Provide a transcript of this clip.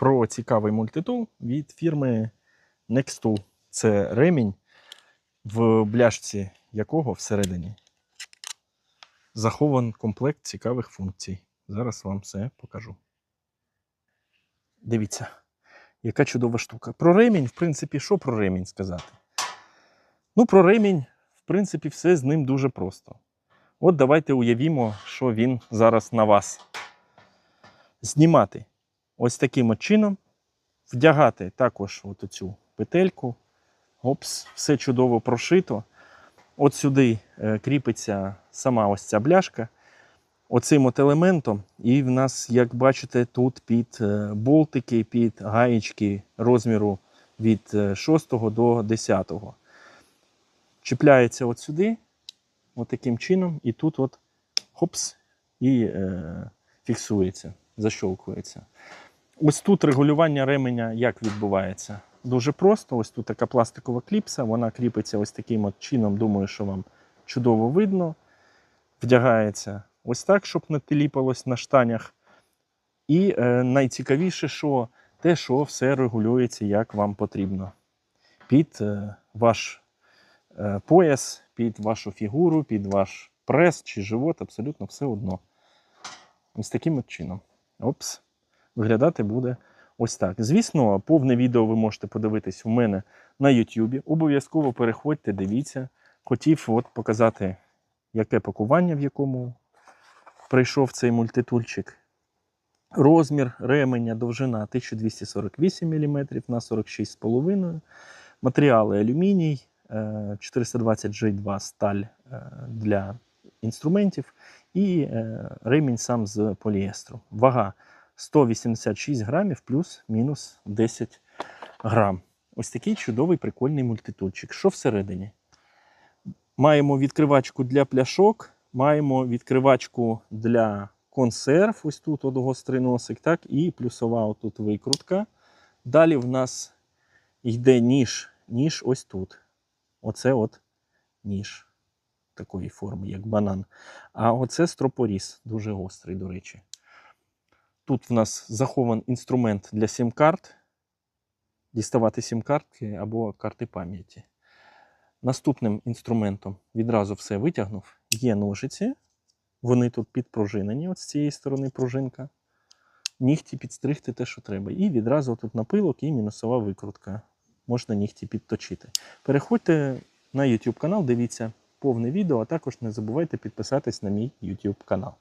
про цікавий мультитул від фірми Nextool. Це ремінь, в бляшці якого всередині захован комплект цікавих функцій. Зараз вам все покажу. Дивіться, яка чудова штука. Про ремінь, в принципі, що про ремінь сказати? Ну, про ремінь, в принципі, все з ним дуже просто. От давайте уявімо, що він зараз на вас. Знімати ось таким от чином, вдягати також от оцю петельку. Опс, все чудово прошито. От сюди е, кріпиться сама ось ця бляшка. Оцим от елементом, і в нас, як бачите, тут під е, болтики, під гаєчки розміру від е, 6 до 10. Чіпляється от сюди, от таким чином, і тут от хопс, і е, фіксується, защолкується. Ось тут регулювання ременя як відбувається? Дуже просто. Ось тут така пластикова кліпса, вона кріпиться ось таким от чином. Думаю, що вам чудово видно. Вдягається ось так, щоб не теліпалось на штанях. І е, найцікавіше, що те, що все регулюється, як вам потрібно. Під е, ваш е, пояс, під вашу фігуру, під ваш прес чи живот, абсолютно все одно. Ось таким от чином. Опс. Виглядати буде ось так. Звісно, повне відео ви можете подивитись у мене на YouTube. Обов'язково переходьте, дивіться. Хотів от показати, яке пакування, в якому прийшов цей мультитульчик. Розмір ременя, довжина 1248 мм на 46,5 Матеріали алюміній, е, 420 G2 сталь е, для інструментів і е, ремінь сам з поліестру. Вага 186 грамів плюс-мінус 10 грам. Ось такий чудовий прикольний мультитульчик. Що всередині? Маємо відкривачку для пляшок, маємо відкривачку для консерв. Ось тут от гострий носик, так, і плюсова отут викрутка. Далі в нас йде ніж, ніж ось тут. Оце от ніж такої форми, як банан. А оце стропоріз, дуже гострий, до речі. Тут в нас захований інструмент для сім-карт. Діставати сім-картки або карти пам'яті. Наступним інструментом відразу все витягнув. Є ножиці. Вони тут підпружинені, от з цієї сторони пружинка. Нігті підстригти те, що треба. І відразу тут напилок і мінусова викрутка. Можна нігті підточити. Переходьте на YouTube канал, дивіться повне відео, а також не забувайте підписатись на мій YouTube канал.